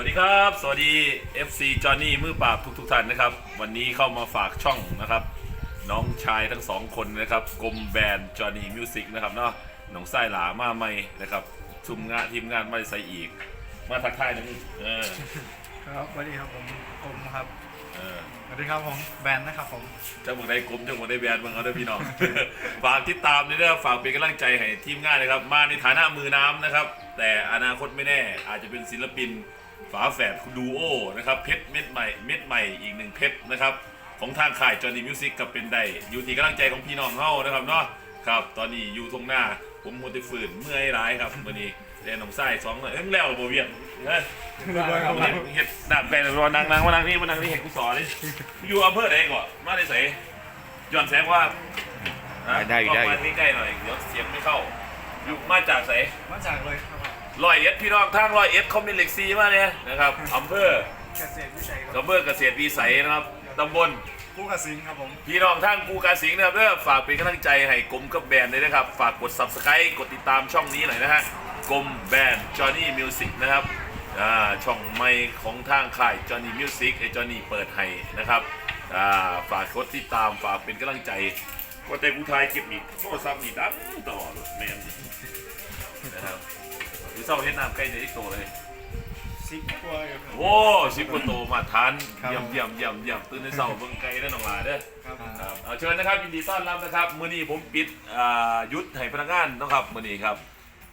วัสดีครับ สวัสดี FC จอห์นนี่มือปราบทุกทุกๆท่านนะครับ วันนี้เข้ามาฝากช่องนะครับ น้องชายทั้งสองคนนะครับกลมแบรนด์จอห์นนี่มิวสิกนะครับเนาะน้องไส้หลามาใหม่นะครับชุมงานทีมงานมาใส่อีก มาทักทายหนะพี่เออครับสวัสดีครับผมผมครับเออสวัสดีครับผมแบนนะครับผมเจ้าหมึงได้กลมเจ้าหมึงได้แบรนด์มึงเอาด้วยพี่น้อง ฝากติดตามด้วยนะฝากเป็นกำลังใจให้ทีมงานนะครับ มาในฐานะมือน้ำนะครับ แต่อนาคตไม่แน่อาจจะเป็นศิลปิน ฝาแฝดดูโอนะครับเพชรเม็ดใหม่เม็ดใหม่อีกหนึ่งเพชรนะครับของทางค่ายจอห์นนี่มิวสิกกับเป็นได้อยู่ที่กำลังใจของพี่น้องเฮานะครับเนาะครับตอนนี้อยู่ทงหน้าผมโมติฝืนเมื่อยร้ายครับวันนี้เรียนหนองไส้สองเอ้ยแล้วโบเวียนเฮ้ยเอาเห็ดเห็ดดับไปแล้วนางนางมานางนี่มานางนี่เห็ดกุศลนี่อยู่อำเภอไหนก่อนมาได้ใส่ย้อนแสงว่าฮะได้ได้ออกมาใกล้ๆหน่อยเดี๋ยวเสียงไม่เข้าอยู่มาจากไหนมาจากเลยครับ รอยเอ็ดพี่น้องทางรอยเอ็ดเขามีเหล็กซีมาเนี่ยนะครับอำเภอเกษตรวิจัยครับอำเภอเกษตรวีสัยนะครับตำบลผู้กระสิงครับผมพี่น้องท่านกูกาสิงห์นะครับเด้อฝากเป็นกำลังใจให้กรมกับแบรนด์เลยนะครับ ฝากกด subscribe กดติดตามช่องนี้หน่อยนะฮะกรมแบรนด์ Johnny Music นะครับอ่าช่องไม่ของทางค่าย Johnny Music ไอ้ Johnny เปิดให้นะครับอ่าฝากกดติดตามฝากเป็นกำลังใจว่าแต่กูทายเก็บอีกโทรศัพท์นี่ดังตลอดเลยแม่นนะครับดู เศร้าเฮ็ดน้ำใกล้ในที่โตเลยซิกตัวครับโอ้ชิปโกโตมาทานครับเยี่ยมเยี่ยมเยี่ยมเยี่ยมตื่นในเสาเบิ่งไกลได้อน้องหลาเด้อ ครับครับเอาเชิญนะครับยินดีต้อนรับนะครับมื้อนี้ผมปิดอ่ายุทธให้พนักงานนะครับมื้อนี้ครับ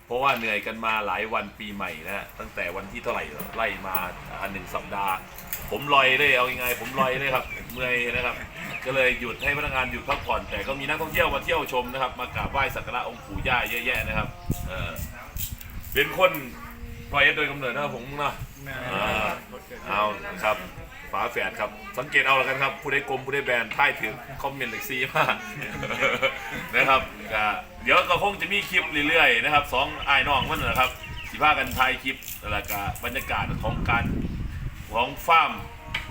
เพราะว่าเหนื่อยกันมาหลายวันปีใหม่นะฮะตั้งแต่วันที่เท่าไหร่ไล่มาอันหนึ่งสัปดาห์ ผมลอยเลยเอายังไงผมลอยเลยครับเมื่อยนะครับ ก็เลยหยุดให้พนักงานหยุดพักผ่อนแต่ก็มีนักท่องเที่ยวมาเที่ยวชมนะครับ มากราบไหว้สักการะองค์ปู่ย่าเยอะแยะนะครับเออ เป็นคนรอยเอ็ดโดยกำเนิดนะครับผมนะแม่อ่าเอาครับฝาแฝดครับ สังเกตเอาแล้วกันครับ ผู้ได้กลมผู้ได้แบนท้ายถึงคอมเมนต์เล็กซี่มากนะครับก็เดี๋ยวก็คงจะมีคลิปเรื่อยๆนะครับสองไอ้ายน้องมันนะครับสิพากันถ่ายคลิปแล้วก็บรรยากาศของการของฟาร์ม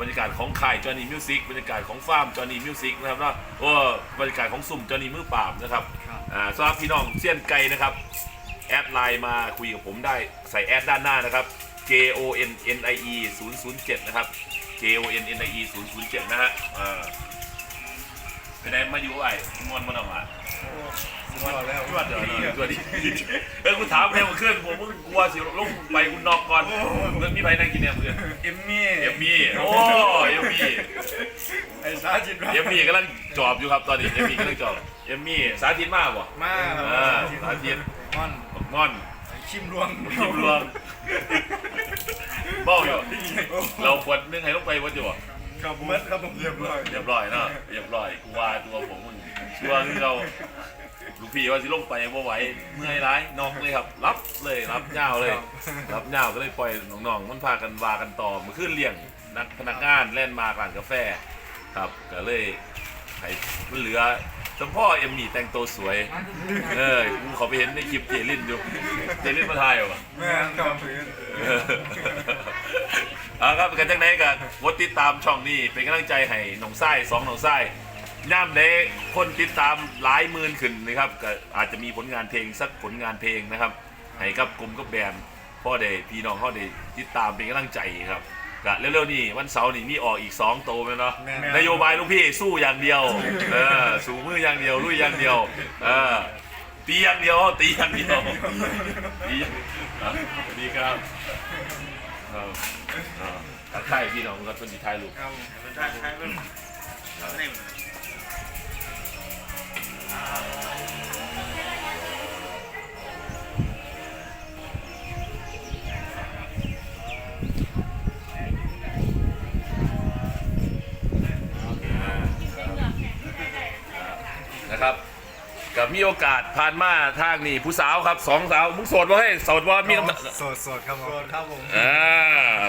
บรรยากาศของค่ายจอห์นนี่มิวสิกบรรยากาศของฟาร์มจอห์นนี่มิวสิกนะครับเนาะก็บรรยากาศของสุ่มจอห์นนี่มือปราบนะครับครับอ่าสำหรับพี่น้องเซียนไก่นะครับ แอดไลน์มาคุยกับผมได้ใส่แอดด้านหน้านะครับ J O N N I E 007 นะครับ J O N N I E 007 นะฮะอ่าไปไหนมาอยู่ไอ้มวนมันออกมาตัวแล้วตัวเดียวตัวดีเออกูถามเร็วขึ้นผมมึงกลัวสิลงไปกูนอกก่อนเมื่อมีใครนั่งกินเนี่ยเพื่อนเอมมี่เอ็มมี่โอ้เอ็มมี่ไอ้สาจิตเอ็มมี่กำลังจอบอยู่ครับตอนนี้เอ็มมี่กำลังจอบเอ็มมี่สาธิตมากบ่มาอ่าสาธิตม่อนบัก ม่อนชิมรวงคิมรวมเบ้าอยู่เราควรนึ่งให้ลงไปวัดอยู่อะครับผมเมื่อครับผมเรียบร้อยเรียบร้อยเนาะเรียบร้อยกูว่าตัวผมมึงชัวร์ที่เราลูกพี่ว่าสิลงไปบ่ไหวเมื่อยร้ายนอกเลยครับ รับเลยรับเงาวเลย รับเงาวก็เลยปล่อยน้องๆมันพากันวากันต่อมาขึ้นเลี้ยงนักพนักงานแล่นมาร้านกาแฟ ครับก็เลยให้มันเหลือ จำพ่อเอ็มมี่แต่งตัวสวย เออกูเขาไปเห็นในคลิปเจลินอยู่เจลินมาถ่ายเหรอแม่ครับพื้นเอาครับกันจังไหนกันกดติดตามช่องนี้เป็นกำลังใจให้หนองไส้สองหนองไส้ย่ามในคนติดตามหลายหมื่นขึ้นนะครับก็อาจจะมีผลงานเพลงสักผลงานเพลงนะครับให้กับกลุ่มกับแบรนด์พ่อเดพี่น้องเขาได้ติดตามเป็นกำลังใจครับ ก็เร็วๆนี้วันเสาร์นี่มีออกอีก 2 โตวไหมเนาะนโยบายลูกพี่สู้อย่างเดียวเออสู้มืออย่างเดียวลุยอย่างเดียวเออตีอย่างเดียวตีอย่างเดียวตีอย่างอะสวัสดีครับเออเออทักทายพี่น้องครับคนที่ถ่ายรูปครับผมใช่ใช่เพิ่งนี่มันนะครับ กับมีโอกาสผ่านมาทางนี่ผู้สาวครับสองสาวมึงโสดบ่ให้โสดบ่มีน้ำสดสดครับผมสดครับผมอ่า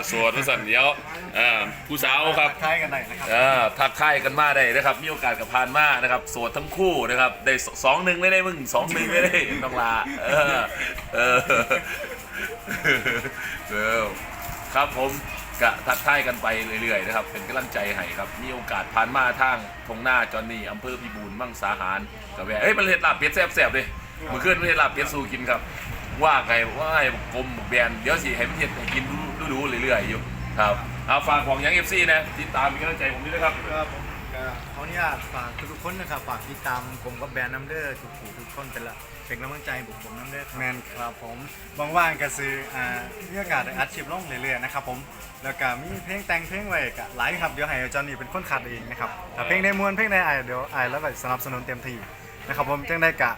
โสดมาสั่นเดียวอ่าผู้สาวครับคล้ายกันหน่อยนะครับอ่าทักทายกันมาได้นะครับ มีโอกาสกับผ่านมานะครับโสดทั้งคู่นะครับได้สสองหนึ่งไม่ได้มึงสองหนึ่งไม่ได้ต้องลาเออเออเออครับผม กะทักทายกันไปเรื่อยๆนะครับ เป็นกำลังใจให้ครับ มีโอกาสผ่านมาทางทงหน้าจอนนี่อำเภอพิบูลมังสาหารกับแวะเอ้ยมันเห็ดลาบเป็ดแซ่บๆเลยเมื่อคืนมันเห็ดลาบเป็ดสู้กินครับ ว่าไงว่าไงกลมแบนเดี๋ยวสิให้มันเฮ็ดให้กินดูๆเรื่อยๆอยู่ครับเอาฝากของยัง FC นะติดตามเป็นกำลังใจผมด้วยนะครับ ครับผม ก็ขออนุญาตฝากทุกๆคนนะครับฝากติดตามผมกับแบรนด์น้ำเด้อทุกผู้ทุกคนเป็นละเป็นกำลังใจบุกผมน้ำเด้อแมนครับผมว่างๆก็ซื้ออ่ามีโอกาสได้อัดชิปลงเรื่อยๆนะครับผมแล้วก็มีเพลงแต่งเพลงไว้ก็หลายครับเดี๋ยวให้จอห์นนี่เป็นคนขัดเองนะครับถ้าเพลงในมวลเพลงในไอายเดี๋ยวไอายแล้วก็สนับสนุนเต็มที่นะครับผมจังได้กะ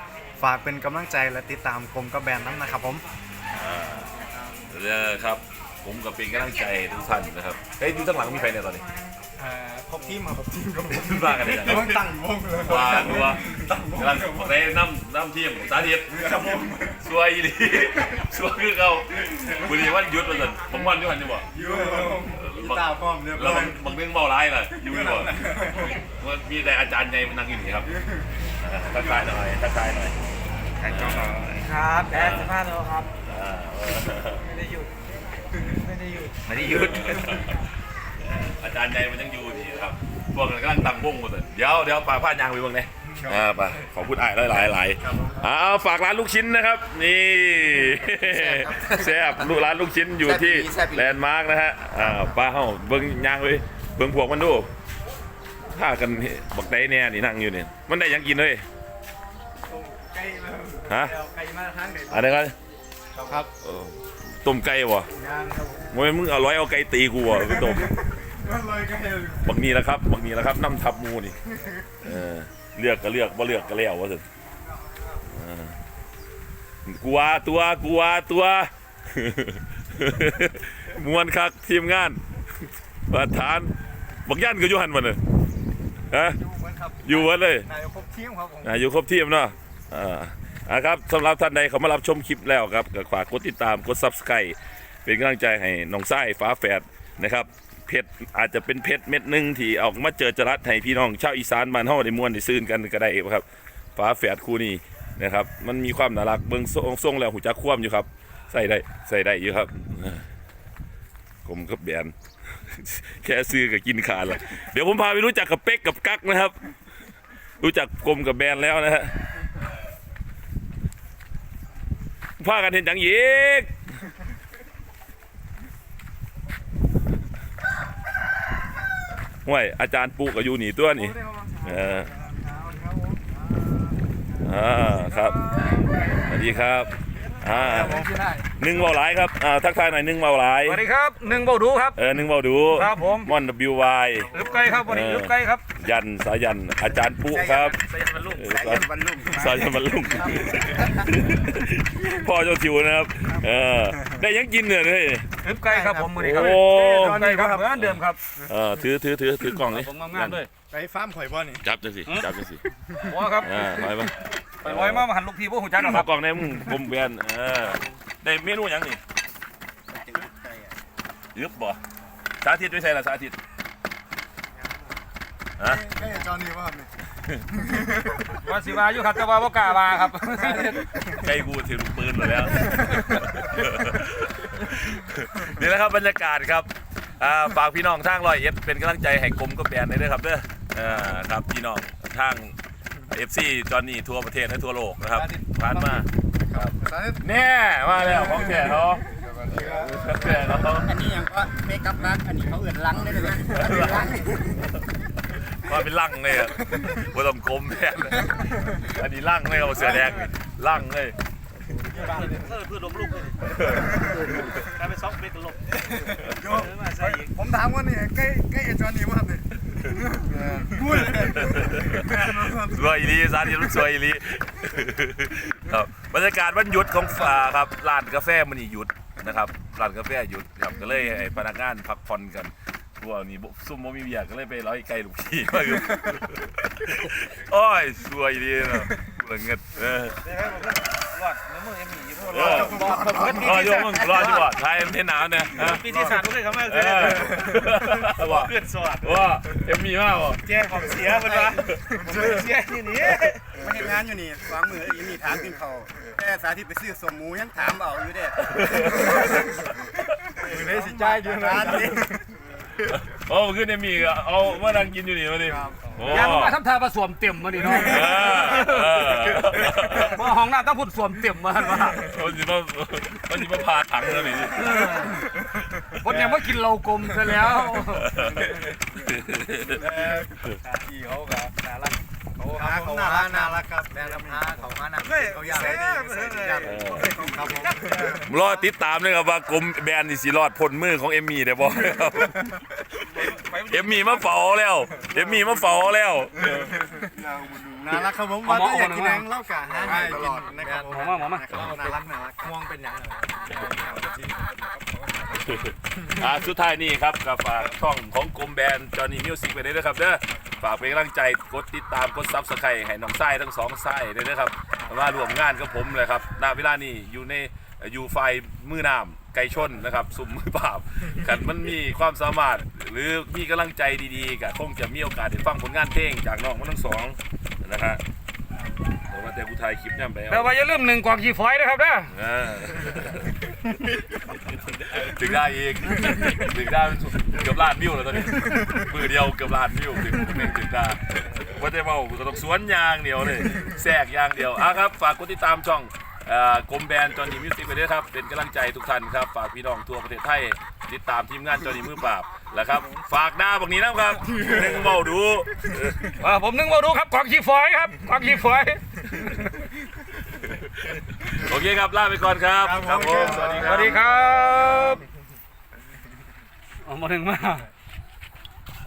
ฝากเป็นกำลังใจและติดตามกรมกับแบรนด์น้ำนะครับผม เออครับ ผมก็เป็นกำลังใจทุกท่านนะครับ เฮ้ยอยู่ข้างหลังมีใครเนี่ยตอนนี้เอ่อครบทีมมาครบทีมครับผมว่ากันเลยนะต้องตั้งวงเลยว่าตัวกำลังได้น้ำน้ำทีมสาธิตครับผมสวยอีหลีสวยคือเขาบุรีวันหยุดมาสิผมวันที่วันจะบอกอยู่กีตาร์พร้อมเรียบแล้วร้อบายงบางเรื่องเมาร้ายล่ะอยู่ไม่บอกมันมีแต่อาจารย์ใหญ่มานั่งอยู่นี่ครับอ่าทักทายหน่อยทักทายหน่อยแข่งกันหน่อยครับแอดสภาพเราครับ อ่าไม่ได้หยุด ไม่ได้หยุด ไม่ได้หยุด อาจารย์ใหญ่มันยังอยู่นี่ครับ พวกกันกำลังตั้งวงหมดเลยเดี๋ยวเดี๋ยวปาผ้ายางไปเบ้างเลยอ่าไปขอบคุณอ่ายหลายหลายๆอ่าเอาฝากร้านลูกชิ้นนะครับ นี่แซ่บลูกร้านลูกชิ้นอยู่ที่แลนด์มาร์กนะฮะอ่าป้าเฮาเบิ้งยางเลยเบิ้งพวกมันดูถ้ากันบักได้เนี่ยนี่นั่งอยู่นี่มันได้หยังกินเลยไก่มาฮะเอาไก่มาทางไหนอันนี้ก็ครับเออต้มไก่วะงานครับผ มมวยมึงเอาร้อยเอาไก่ตีกูวะคือต้มมันเลยไก่บักนี้แหละครับบักนี้แหละครับน้ำทับหมูนี่เออเลือกก็เลือกบ่เลือกก็แล้วว่าสิเออกลัวตัวกลัวตัวมวนคักทีมงานประธานบักย่านก็อยู่หันมันเลยฮะอยู่เหมือนครับอยู่วัดเลยนายครบทีมครับผมอ่าอยู่ครบทีมเนาะอ่าอ่าครับสำหรับท่านใดเขามารับชมคลิปแล้วครับก็ฝากกดติดตามกด subscribe เป็นกำลังใจให้น้องไส้ฟ้าแฝดนะครับเพชรอาจจะเป็นเพชรเม็ดหนึ่งที่ออกมาเจอจรัสให้พี่น้องชาวอีสานบ้านเฮาได้ม่วนได้ซื่นกันก็ได้ครับฟ้าแฝดคู่นี้นะครับ มันมีความน่ารักเบิ่งทรงทรงแล้วหูจักคว่ำอยู่ครับ ใส่ได้ใส่ได้อยู่ครับผมกับแบนแค่ซื้อกับกินขาดละเดี๋ยวผมพาไปรู้จักกับเป๊กกับกั๊กนะครับ รู้จักกลมกับแบนแล้วนะฮะพากันเห็นจังยีก ห้วยอาจารย์ปูกับยูหนีตัวนี่เอออ่าครับสวัสดีครับอ่า หนึ่งเบาหลายครับอ่าทักทายหน่อยหนึ่งเบาหลายสวัสดีครับหนึ่งเบาดูครับ เออหนึ่งเบาดูครับผม มอน WY อึบไก่ครับวันนี้เอออึบไก่ครับ ยันสายันอาจารย์ปุ๊ครับสยันบรรลุเออสายันบรรลุสายันบรรลุพ่อเจ้าทิวนะครับ เออได้ยังกินเนี่ยเลยอึบไก่ครับผมมือนี้ครับโอ้อึบไก่ครับเหมือนเดิมครับ เออถือถือถือถือกล่องนี่ผมงามๆด้วยไปฟาร์มข่อยบ่นี่จับจังสิจับจังสิว้าครับอ่าถอยมาไปลอยมามาหันลูกทีพวกหุ่นจักรนะคเอารับกล่องได้มึงผมเวียนเออ ได้เมนูหยังนี่ยึบบ่สาธิตไม่ใช่ละสาธิตฮะไก่จอนี่ว่าครับนี่ว่าสิวาอยู่ครับแต่ว่าบ่กล้าว่าครับใกล้กูถือลูกปืนหมดแล้ว นี่แหละครับบรรยากาศครับอ่าฝากพี่น้องทางรอยเอ็ดเป็นกำลังใจให้กรมก็แบนได้ด้วยครับเด้ออ่าครับพี่น้องทางเอฟซีจอนนี่ทั่วประเทศและทั่วโลกนะครับผ่านมา ครับสาธิตแน่มาแล้วของแท้เนาะของแท้เนาะอันนี้ยังก็เมกับรักอันนี้เขาเอื่นลังได้เลยเอื่นลังมาเป็นลั่งเลยอะว่าต้องกลมแทนอันนี้ลั่งเลยครับเสือแดงนี่ลั่งเลยเออเพื่อลมลูกเลยกลายเป็นซอกเบกลบโยผมถามว่านี่ไก่ไก่จอนี่ว่าครับนี่พูดเลยแม่นบ่ครับ สวยดีสาธิตมันสวยดีครับบรรยากาศวันหยุดของฝ่าครับร้านกาแฟมันหยุดนะครับร้านกาแฟหยุดครับก็เลยให้พนักงานพักผ่อนกันพวนี้บ่ซุ่มบ่มีเบียร์ก็เลยไปร้อยไกลลูกพี่มาอยู่โอ้ยสวยอีหลีเนะเบิ่งเงินเออ รอดน้ำมือเอ็มมี่พวกเอรอดบอกครับรออยู่มึงรออยู่บ่ไทยมันเทนหนาวเนี่ยฮะปีที่สามเลยครับแม่เอเออว่าเพื่อนสวัสดว่าเอ็มมีมากบ่แจ้ของเสียมันวะเสียที่นี่มาเห็นงานอยู่นี่วางมืออีนี่ถามกินเขาแต่สาธิตไปซื้อสมหมูยังถามเอาอยู่เด้อยู่ในสิจ่ายอยู่นะร้านนี้ โอ้ขึ้นเอ็มมีก็เอามานั่งกินอยู่นี่มาดิครับโอ้ยางมาทำท่ามาสวมเต็มมาดิเนาะเออเออมาห้องน้ำต้องพูดสวมเต็มมาว่ามันสิมามันสิมาพาถังแล้วนี่คนยังไม่กินเรากลมซะแล้วพี่เขาก็น่ารัก เขาหาเขาน่ารักน่ารักครับแบรนด์น้ำหาเขาหาหนักเขาอยากได้ดีใส่ดีครับครับผมรอติดตามเลยครับว่ากรมแบรนด์นี่สิรอดพ้นมือของเอมมี่ได้บ่ครับเอมมี่มาเฝ้าแล้วเอมมี่มาเฝ้าแล้วน่ารักครับผมว่าถ้าอยากกินแรงเล่ากะหาให้กินนะครับผมหมอมาหมอมาน่ารักน่ารักห่วงเป็นอย่างไรอ่าสุดท้ายนี่ครับกับฝากช่องของกรมแบรนด์จอห์นนี่มิวสิกไปเลยนะครับเด้อฝากเป็นกำลังใจกดติดตามกดซับสไครต์ให้น้องไส้ทั้งสองไส้เลยนะครับมารวมงานกับผมเลยครับณเวลานี้อยู่ในอยู่ไฟมือน้ำไก่ชนนะครับสุ่มมือปราบกันมันมีความสามารถ หรือมีกำลังใจดีๆก็คงจะมีโอกาสได้ฟังผลงานเพลงจากน้องมันทั้งสองนะฮะเดี๋ยวมาแต่กูถ่ายคลิปเนี่ยไปเอาแต่ว่าอย่าลืมหนึ่งกวางขี้ฝอยนะครับนะเออ ถึงได้อีกถึงได้เกือบล้านวิวแล้วตอนนี้มือเดียวเกือบล้านวิวถึงผมเองถึงได้ว่าแต่ว่าก็ต้องสวนยางเดียวเลยแทรกยางเดียวอะครับ ฝากกดติดตามช่องกรมแบรนด์จอห์นนี่มิวสิกไปด้วยครับ เป็นกำลังใจทุกท่านครับ ฝากพี่น้องทั่วประเทศไทย ติดตามทีมงานจอห์นนี่มือปราบแล้วครับ ฝากหน้าบักนี้นะครับหนึ่งเบาดูผมนึกว่าดูครับกวางขี้ฝอยครับกวางขี้ฝอย โอเคครับลาไปก่อนครับครับผมสวัสดีสครับวัสดีครับเอามาถึงมา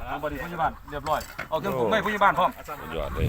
เอาบริพยาบาลเรียบร้อยเอาเครื่องปรุงให้พยาบาลพร้อมยอดเลย